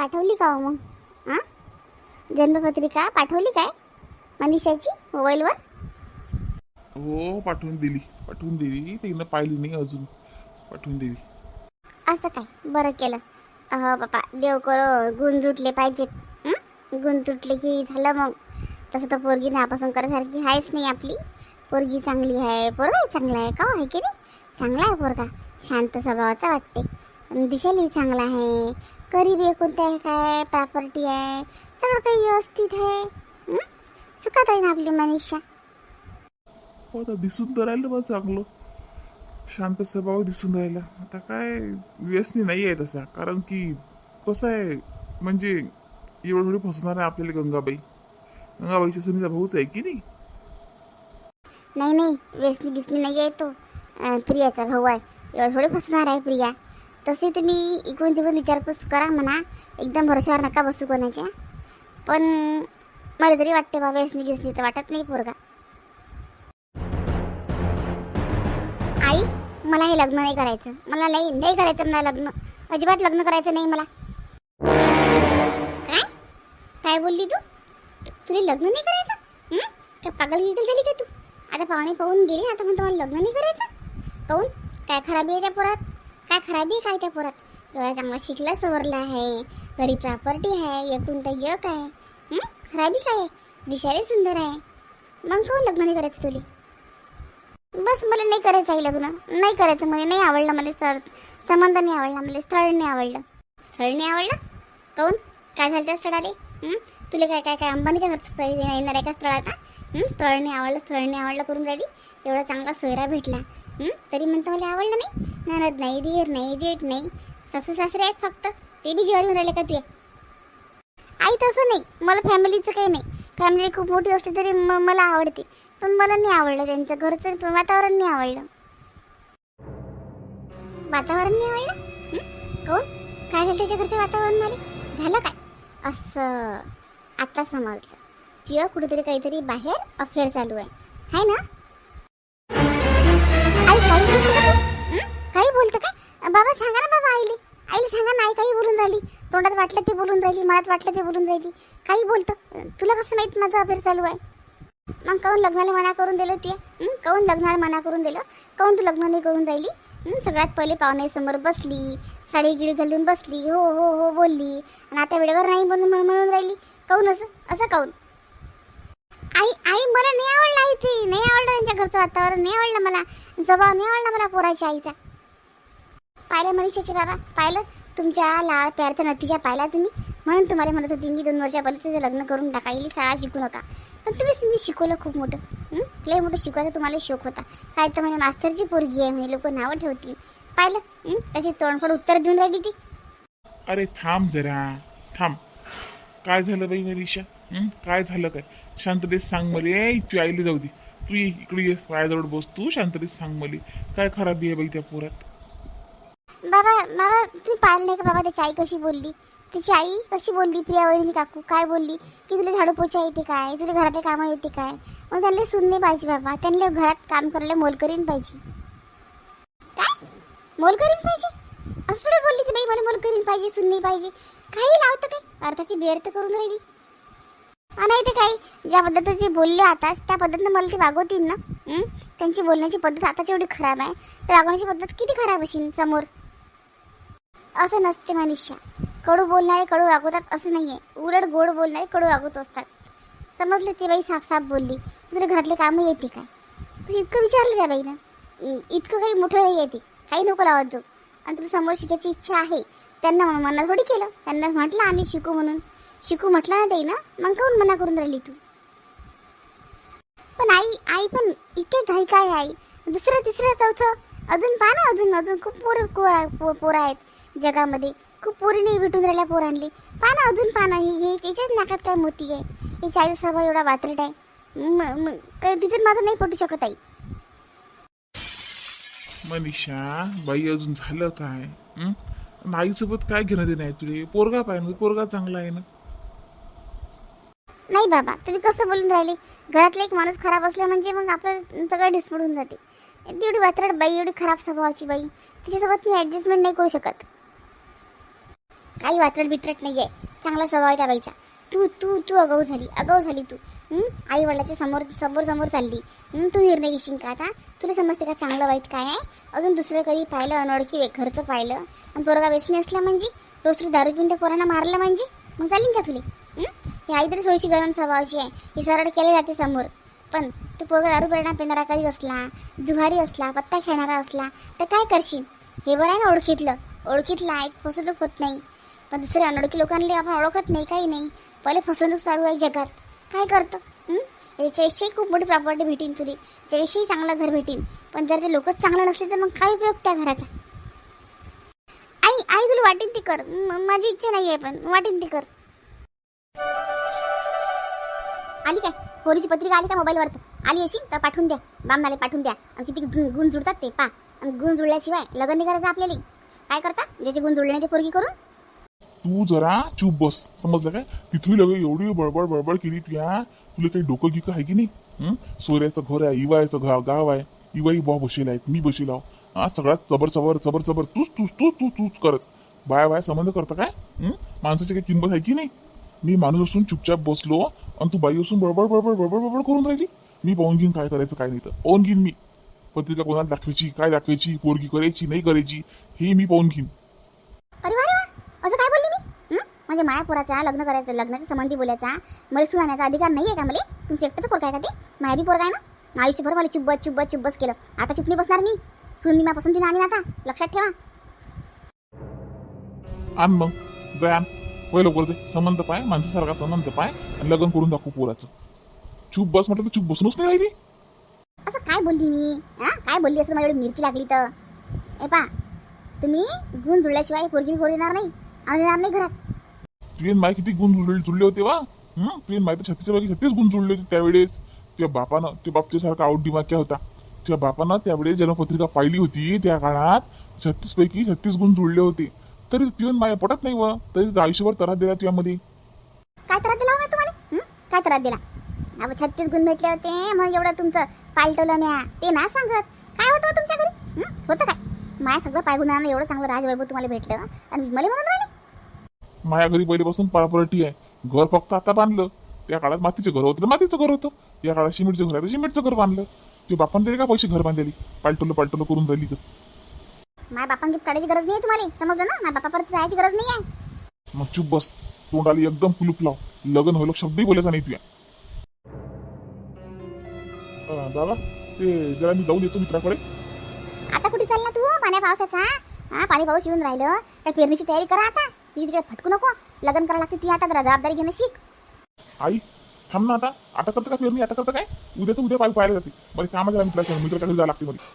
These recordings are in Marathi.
पाठवली का हो मग? हां? जन्मपत्रिका पाठवली काय? मनीषाची मोबाईलवर? हो पाठवून दिली. पाठवून दिली. तिनं पाहिली नाही अजून. पाठवून दिली. असं काय? बरं केलं. अहो बापा देव करो गुण जुटले पाहिजेत हं? गुण जुटले की झालं मग. तसं तर पोरगी नापसंत करायसारखी आहेच नाही आपली. पोरगी चांगली आहे. पोरगा चांगला आहे. का हो, आहे की नाही? चांगला आहे पोरगा. शांत स्वभावाचा वाटते. दिसायलाही चांगला आहे. गरीब कोणते आहे काय प्रॉपर्टी आहे सगळं काही व्यवस्थित आहे? सुखात आहे ना आपली मनीषा? हो आता दिसून तर राहिलं बा चांगलं. शांत स्वभाव दिसून राहिला. आता काय व्यसनी नाही आहे तसा. कारण की कसं आहे म्हणजे एवढं थोडी फसणार आहे आपल्याला गंगाबाई. गंगाबाईच्या सुनीचा भाऊच आहे की नाही? नाही नाही वेसनी बिसनी नाही आहे तो. प्रियाचा भाऊ आहे. एवढं थोडी फसणार आहे प्रिया. तसे तुम्ही इकडून तिकडून विचारपूस करा म्हणा. एकदम भरोशावर नका बसू कोणाच्या. पण मला तरी वाटते बा वेसनी गिसनी तर वाटत नाही पोरगा. आई मला हे लग्न नाही करायचं. मला नाही नाही करायचं मला लग्न. अजिबात लग्न करायचं नाही मला. काय? काय बोलली तू? तुला लग्न नाही करायचं? काय पागल गिगल झाली का तू? आता पाहुणे पाहून गेली आता म्हणतो मला लग्न नाही करायचं? पाहून? काय खराबी आहे त्या पोरात? काय खराबी काय त्या पोरात? एवढा चांगला शिकला सवरला आहे. घरी प्रॉपर्टी आहे एकूण तर यक आहे. खराबी काय दिशाही सुंदर आहे. मग काहून लग्न नाही करायचं तुला? बस मला नाही करायचं आहे लग्न. नाही करायचं मला नाही आवडलं मला सर संबंध नाही आवडला मला स्थळ नाही आवडलं. स्थळ नाही आवडलं? काऊन काय झालं त्या स्थळाले? तुला काय काय काय अंबानीच्या घरचं स्थळ येणार आहे का स्थळ आता? स्थळ नाही आवडलं स्थळ नाही आवडलं करून राहिली? एवढा चांगला सोयरा भेटला. तरी म्हणतो मला आवडलं नाही. ननद नाही धीर नाही जेठ नाही. सासू सासरे आहेत फक्त. ते बी जीवावर राहिले का तुझ्या आई तसं नाही. मला फॅमिलीचं काही नाही. फॅमिली खूप मोठी असली तरी म मला आवडते. पण मला नाही आवडलं त्यांचं. घरचं वातावरण नाही आवडलं. वातावरण नाही आवडलं? कोण? काय झालं त्याच्या घरचं वातावरण मला झालं काय? असं. आता समजलं. किंवा कुठेतरी काहीतरी बाहेर अफेअर चालू आहे. हाय ना? आई काही बोलतो का तू? काही बोलतो काय? बाबा सांगा ना बाबा आईले. आईला सांगा ना आई काही बोलून राहिली. तोंडात वाटलं ते बोलून राहिली मनात वाटलं ते बोलून राहिली. काही बोलतं. तुला कसं माहीत माझं अफेअर चालू आहे? मग काऊन लग्नाला मना करून दिलं ते? काऊन लग्नाला मना करून दिलं? काऊन तू लग्न नाही करून राहिली? सगळ्यात पहिले पाहुण्यासमोर बसली साडी गिडी घालून बसली हो हो हो बोलली. आणि आता वेळेवर नाही म्हणून म्हणून राहिली. काऊन असं? असं काऊन आई आई मला नाही आवडलं आई ते नाही आवडलं त्यांच्या घरचं वातावरण नाही आवडलं मला. जबाब नाही आवडला मला पोराच्या आईचा. पाहिलं मनीषाचे बाबा पाहिलं? तुमच्या लाळ प्यारचा नतीजा पाहिला तुम्ही? म्हणून तुम्हाला म्हणत होती मी दोन वर्षा पलीचं लग्न करून टाका येईल शाळा शिकू नका. पण तुम्ही सिंधी शिकवलं खूप मोठं. लय मोठं शिकवायचा तुम्हाला शोक होता. काय तर म्हणे मास्तरची पोरगी आहे म्हणे लोक नावं ठेवतील. पाहिलं? तशी तोंडफोड उत्तर देऊन राहिली ती. अरे थांब जरा. थांब. काय झालं बाई मनीषा? काय झालं काय? शांततेत सांग मला. तू आईला जाऊ दे. तू ये इकडे ये माझ्याजवळ बस. तू शांततेत सांग मला काय खराबी आहे बाई त्या पोरात? बाबा बाबा तुम्ही पाहिलं नाही का बाबा त्याची आई कशी बोलली? तिची आई कशी बोलली प्रिया काकू काय बोलली? की तुला झाडू पोछा येते काय? तुला घरातले कामं येते काय? मग त्यांना सुनणे पाहिजे बाबा. त्यांना घरात काम करायला मोलकरीन पाहिजे. काय? मोलकरीन पाहिजे? असं थोडं बोलली की नाही मला मोलकरीन पाहिजे सुनणे पाहिजे. काही लावतं काय? अर्थाची बेअर्थ करून राहिली. नाही ते काही. ज्या पद्धतीने ते बोलले आताच त्या पद्धतीनं मला ते वागवतील ना? त्यांची बोलण्याची पद्धत आताच एवढी खराब आहे. तर वागवण्याची पद्धत किती खराब असेल समोर? असं नसते मनीषा कडू बोलणारे कडू वागवतात असं नाही आहे उलट गोड बोलणारे कडू वागवत असतात. समजले ती बाई साफ साफ बोलली. तुला घरातले कामं येते काय? पण इतकं विचारलं त्या बाईनं. इतकं काही मोठं नाही येते. काही नको लावत जाऊ. आणि तुला समोर शिकायची इच्छा आहे. त्यांना म- मना थोडी केलं. त्यांना म्हटलं आम्ही शिकू म्हणून. शिकू म्हटलं ना ते ना मग काऊन मना करून राहिली तू? पण आई आई पण इतके घाई काय आई? दुसरं तिसरं चौथं अजून पहा ना अजून अजून खूप पोरं पोरं पोरं आहेत जगामध्ये. खूप पोरीने भेटून राहिल्या पोरांनी पहा ना अजून पहा ना हे याच्याच नाकात काय मोती आहे? याच्या आईचा स्वभाव एवढा वात्रट आहे. म- काय तिचं माझं नाही पटू शकत आई. मनीषा बाई अजून झालं काय? हं? आईसोबत काय घेणं देणं आहे तुझे? पोरगा पाहिजे पोरगा चांगला आहे ना? नाही बाबा तुम्ही कसं बोलून राहिले? घरातला एक माणूस खराब असला म्हणजे मग आपलं सगळं डिस्प्यूट होऊन जाते. एवढी वात्रट बाई एवढी खराब स्वभावाची बाई तिच्यासोबत मी ॲडजस्टमेंट नाही करू शकत. काही वात्रट बित्रट नाही आहे चांगला स्वभाव आहे त्या बाईचा. तू तू तू अगाऊ झाली अगाऊ झाली तू. आई वडिलाच्या समोर समोर समोर चालली. तू निर्णय घेशील का आता? तुला समजते का चांगलं वाईट काय आहे? अजून दुसरं कधी पाहिलं अनोळखी घरचं पाहिलं? आणि पोरगा व्यसनी असला म्हणजे? रोज तुला दारू पिऊन त्या पोरांना मारलं म्हणजे? मग चालेल का तुले? ही? आई तरी थोडीशी गरम स्वभावाची आहे. ही सरळ केली जाते समोर. पण तू पोरगा दारू परिणाम पिणारा कधी असला जुहारी असला पत्ता खेळणारा असला तर काय करशील? हे बरं आहे ना ओळखीतलं. ओळखीतलं आहे फसवणूक होत नाही. पण दुसऱ्या अनोळखी लोकांना आपण ओळखत नाही काही नाही. पहिले फसवणूक चालू आहे जगात. काय करतो? याच्याविषयी खूप मोठी प्रॉपर्टी भेटीन तुली त्याविषयी चांगलं घर भेटीन. पण जर ते लोकच चांगलं नसले तर मग काय उपयोग त्या घराचा? आई आई तुला वाटेन ती कर. माझी इच्छा नाही आहे पण. वाटेन ती कर. आली काय? पोरीची पत्रिका आली का मोबाईलवर आली अशी? तर पाठवून द्या. बामनाले पाठवून द्या. आणि किती गुण गुण जुळतात ते पा आणि गुण जुळल्याशिवाय लग्न नाही करायचं आपल्याला. काय करता? ज्याचे गुण जुळले नाही ते पोरगी करून? तू जरा चूप बस. समजलं काय? तिथून लगे एवढी बडबड बडबड केली तुया तुला काही डोकं गिकं आहे की नाही? सोऱ्याचं घर आहे इवायचं गाव गाव आहे. इवाई बा बसेल आहेत मी बसेल आहो. हा सगळ्यात चबर चबर चबर चबर. तूच तूच तूच तूच तूच करच बाय बाय संबंध करतं काय? माणसाची काही किंमत आहे की नाही? मी माणूस असून चुपचाप बसलो आणि तू बाई असून बडबड बडबड बडबड बडबड करून राहिली. मी पाहून घेईन काय करायचं काय नाही तर. पाहून घेईन मी. पत्रिका कोणाला दाखवायची काय दाखवायची पोरगी करायची नाही करायची हे मी पाहून घेईन. अरे वा रे वा. असं काय बोलली मी? हं? म्हणजे माया पोराचा लग्न करायचं लग्नाच्या संबंधी बोलायचा मला सुनाण्याचा अधिकार नाही आहे का मला? तुमचं एकटंच पोरगा आहे का ते? माया बी पोरगा आहे ना? आयुष्यभर मला चुब्बस चुब्बस चुब्बस केलं. आता चुपणी बसणार मी. सून मी माझ्या पसंतीने आणीन आता. लक्षात ठेवा. आण मग. जाय आण. वय लवकर जाय संबंध पाय माणसासारखा संबंध पाय आणि लग्न करून दाखवू पोराचं. चूप बस म्हटलं तर चूप बसूनच नाही राहिली. असं काय बोलली मी? हा? काय बोलली असं एवढी मिरची लागली तर? ए पा तुम्ही गुण जुळल्याशिवाय पोरगी पोर येणार नाही. आणि येणार नाही घरात. तुझे माय किती गुण जुळले जुळले होते वा? तुझे माय तर छत्तीसच्या पैकी छत्तीस गुण जुळले होते त्यावेळेस. तुझ्या बापानं त्या बापच्यासारखा आउट दिमाग होता. तुझ्या बापानं त्यावेळेस जन्मपत्रिका पाहिली होती त्या काळात. छत्तीस पैकी छत्तीस गुण जुळले होते. तरी तुझे माया पटत नाही व. तरी आयुष्यभर त्रास दिला तुझ्यामध्ये. काय त्रास दिला हो तुम्हाला? हं? काय त्रास दिला? अहो छत्तीस गुण भेटले होते मग एवढं तुमचं पालटवलं म्या. ते ना सांगत. काय होतं हो तुमच्या घरी? हं? होतं काय? माया सगळं पायगुणानं एवढं चांगलं राजवैभव तुम्हाला भेटलं. आणि मला म्हणून राहिले? माया घरी पहिल्यापासून पारपरटी आहे. घर फक्त आता बांधलं. त्या काळात मातीचं घर होतं तर मातीचं घर होतं. या काळात सिमेंटचं घर आहे तर सिमेंटचं घर बांधलं. ते बापान तरी का पैसे घर बांधलेली? पालटवलं पालटवलं करून राहिली तर. माझ्या बापांची काढायची गरज नाही तुम्हाला समजलं ना? माझ्या बापापर्यंत जायची गरज नाही आहे मग चुप बस. तोंडाली एकदम कुलूप लाव. लग्न व्हायला शब्दही बोलायचा नाही तुया अं, दादा ते जरा मी जाऊन येतो मित्राकडे. आता कुठे चालला तू? पाण्या पावसाचा? हा पाणी पाऊस येऊन राहिलं. त्या पेरणीची तयारी करा आता. ती तिकडे फटकू नको. लग्न करायला लागते ती आता जरा जबाबदारी घेणं शिक. आई थांब ना आता. आता करतं का पेरणी? आता करतं काय? उद्याचं उद्या पाय पाहायला जाते. मला कामाच्या मित्राच्या मित्राच्या घरी जायला लागते मला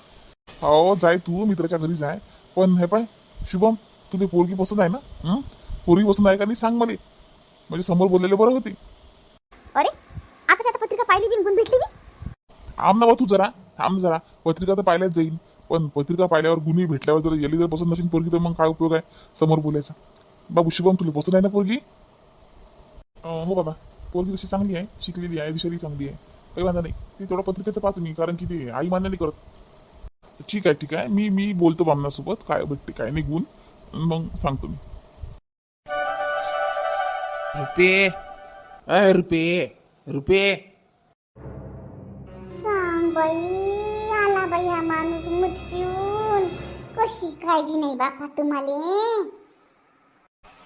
हो जाय तू मित्राच्या घरी जाय. पण हे पाय शुभम तुझी पोरगी पसंत आहे ना? पोरगी पसंत आहे का नाही सांग मला. म्हणजे समोर बोललेले बरं होते. अरे आता आता पत्रिका पाहिली बिन गुण भेटली थांब ना तू जरा थांब जरा. पत्रिका तर पाहिल्याच जाईल पण पत्रिका पाहिल्यावर गुन्हे भेटल्यावर जर गेली जर पसंत नसेल पोरगी तर मग काय उपयोग आहे समोर बोलायचा? बाबू शुभम तुला पसंत आहे ना पोरगी? अं, हो बाबा. पोरगी तशी चांगली आहे शिकलेली आहे विषयी चांगली आहे. काही वांधा नाही. ते थोडं पत्रिकेचं पाहतो मी कारण की ते आई मान्य नाही करत. ठीक आहे ठीक आहे. मी मी बोलतो बामणासोबत. काय भेटते काय नाही गुण. मग सांगतो मी. रुपये अय रुपये रुपये सांग बाई आला बाई हा माणूस मुठ पिऊन कशी काळजी नाही बापा तुम्हाला.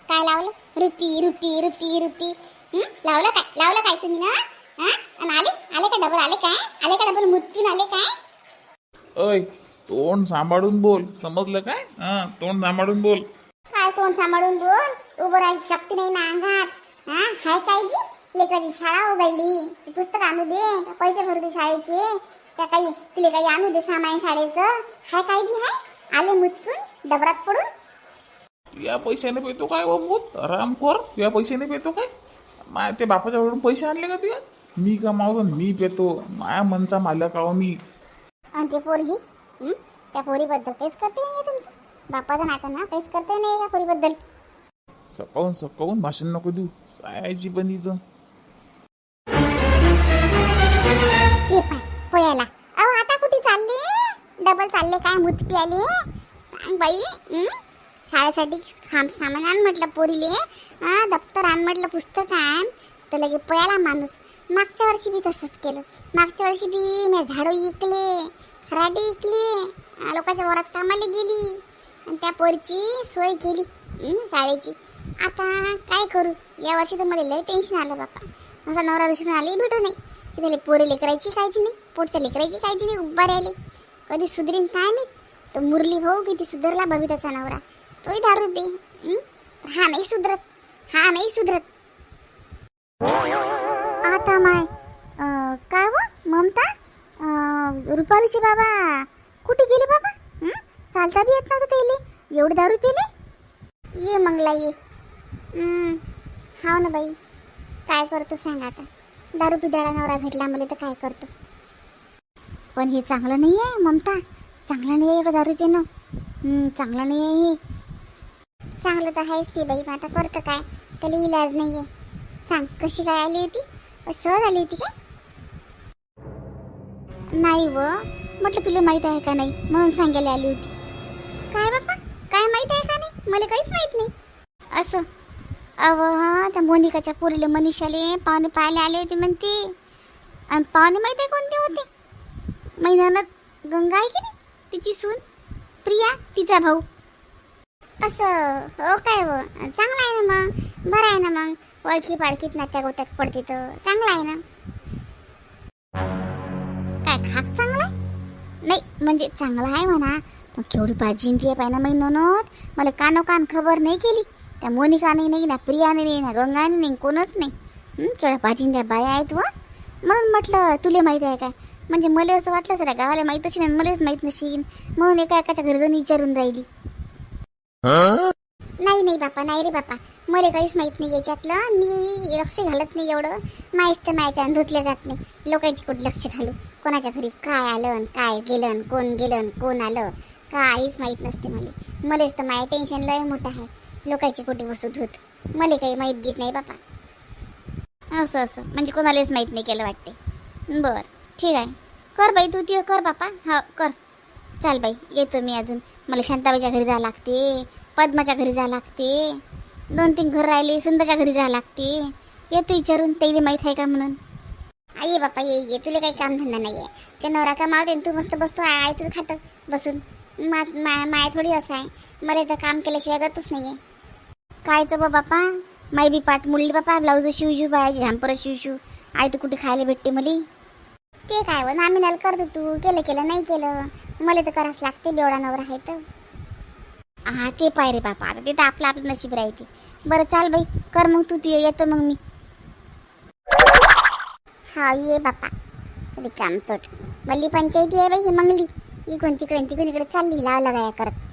काय लावलं? रुपी रुपी रुपी रुपी. हं? लावलं काय? लावलं काय तुम्ही ना? हा? आणि आले? आले का डबल? आले काय? आले का डबल? पिऊन आले काय? अय तोंड सांभाळून बोल. समजलं काय? हा तोंड सांभाळून बोल. काय तोंड सांभाळून बोल? उभं राहायची शक्ती नाही ना अंगात. हा हाय काळजी. लेकराची शाळा उघडली. ते पुस्तक आणू दे. पैसे भरू दे शाळेचे. त्या काही तिले काही आणू दे सामान शाळेचं. हाय काळजी हाय. आले मुतकून डबरात पडून. या पैशाने पेतो काय मूत रामखोर या पैशाने पेतो काय? माय ते बापाच्या वरून पैसे आणले का तुया मी कमावतो मी पेतो. माया मनचा मालक आहो मी. आणि ते पोरगी? हं? त्या पोरीबद्दल काहीच करते नाही तुमचं. बापाचा नाता ना काहीच करते नाही या पोरीबद्दल. सकाळून सकाळून भाषण नको देऊ. सायाची पण इथं. ते पाय पोयाला. अहो आता कुठे चालले? डबल चालले काय? मुत प्याले सांग बाई हं? शाळेसाठी खाम सामान आण म्हटलं पोरीले. हा दप्तर आण म्हटलं पुस्तक आण. तर लगे पयाला माणूस. मागच्या वर्षी बी तसंच केलं. मागच्या वर्षी बी मी झाडू इकले खराडी इकले लोकांच्या वरात कामाला गेली. आणि त्या पोरीची सोय केली शाळेची. आता काय करू? या वर्षी तर मला लय टेन्शन आलं बापा. माझा नवरा दुश्मन आली भेटू नाही. तिथे त्याला पोरी लेकरायची काळजी नाही पोटच्या लेकरायची काळजी नाही उभा राहिले. कधी सुधरीन काय नाही तर मुरली भाऊ किती सुधरला बबिताचा नवरा. तोही दारू दे हा नाही सुधरत हा नाही सुधरत. आता माय काय व ममता? रुपालीचे बाबा कुठे गेले बाबा? चालता बी येत नव्हतं त्याले. एवढे दारू पिले? ये मंगला ये. हं, हाव ना बाई. काय करतो सांग आता. दारू पिदाळा नवरा भेटला मला तर काय करतो? पण हे चांगलं नाही आहे ममता. चांगलं नाही आहे एवढं दारू पिणं. चांगलं नाही आहे हे. चांगलं तर आहेच ती बाई मग आता करतं काय? त्याला इलाज नाही आहे. सांग कशी काय आली होती? सहज आली होती काय? नाही व. म्हटलं तुला माहीत आहे का नाही? म्हणून सांगायला आली होती. काय बाप्पा? काय माहीत आहे का नाही? मला काहीच माहीत नाही. असं. अव त्या मोनिकाच्या पोरीला मनीषाले पाहुणे पाहायला आले होते म्हणते. आणि पाहुणे माहिती आहे कोणते होते? महिन्यानं गंगा आहे की नाही? तिची सून? प्रिया तिचा भाऊ. असं. हो काय व. चांगलं आहे ना मग? बरं आहे ना मग? ओळखी पाळखीत नात्या गोत्यात पडते तर चांगलं आहे ना? काय खाक चांगला? नाही म्हणजे चांगला आहे म्हणा. पण केवढी भाजी ती आहे ना मी मला कानो कान खबर नाही केली. त्या मोनिकाने नाही ना प्रियाने नाही ना गंगाने नाही कोणच नाही. केवढ्या भाजीन त्या बाया आहेत व. म्हणून म्हटलं तुला माहिती आहे काय? म्हणजे मला असं वाटलं सर गावाला माहीत असेल मलाच माहीत नशील म्हणून एका एकाच्या घरी विचारून राहिली. नाही नाही बापा नाही रे बापा. मला काहीच माहीत नाही याच्यातलं. मी लक्ष घालत नाही एवढं. माहीत तर मायाच्या धुतल्या जात नाही. लोकांची कुठे लक्ष घालू? कोणाच्या घरी काय आलं काय गेलं कोण गेलं कोण आलं? काहीच माहीत नसते मला. मलाच तर माझ्या टेन्शन लय मोठं आहे. लोकांची कुठे बसू धूत मला काही माहीत घेत नाही बापा. असं असं. म्हणजे कोणालाच माहीत नाही केलं वाटते बरं ठीक आहे. कर बाई तू ती कर बापा. हा कर. चाल बाई येतो मी अजून. मला शांताबाईच्या घरी जावं लागते. पद्माच्या घरी जावं लागते. दोन तीन घर राहिले सुंदरच्या घरी जावं लागते. येतो विचारून त्याला माहीत आहे का म्हणून? आई बापा ये ये. तुला काही काम धंदा नाही आहे ते नवरा का मावते तू मस्त बसतो आय तुझं खातं बसून. मा मा- माया थोडी असं आहे. मला तर काम केल्याशिवाय गतच नाही आहे कायचं बा बापा? माई बी पाठ मुडली बापा ब्लाऊज शिवजू बायाची झांपर शिवशू आई तर कुठे खायला भेटते मला? ते काय हो, व नामिनाल करतो तू. केलं केलं नाही केलं. मला तर करावंच लागते बेवडा नवरा आहे तर. हा ते पाय रे बापा. आता ते तर आपलं आपलं नशीब राहते. बरं चाल बाई. कर मग तू तू येतो मग मी. हा ये बापा. रिकाम चोट. मल्ली पंचायती आहे बाई ही मंगली. इकडून तिकडे तिकडून इकडे चालली लावला गाया करत.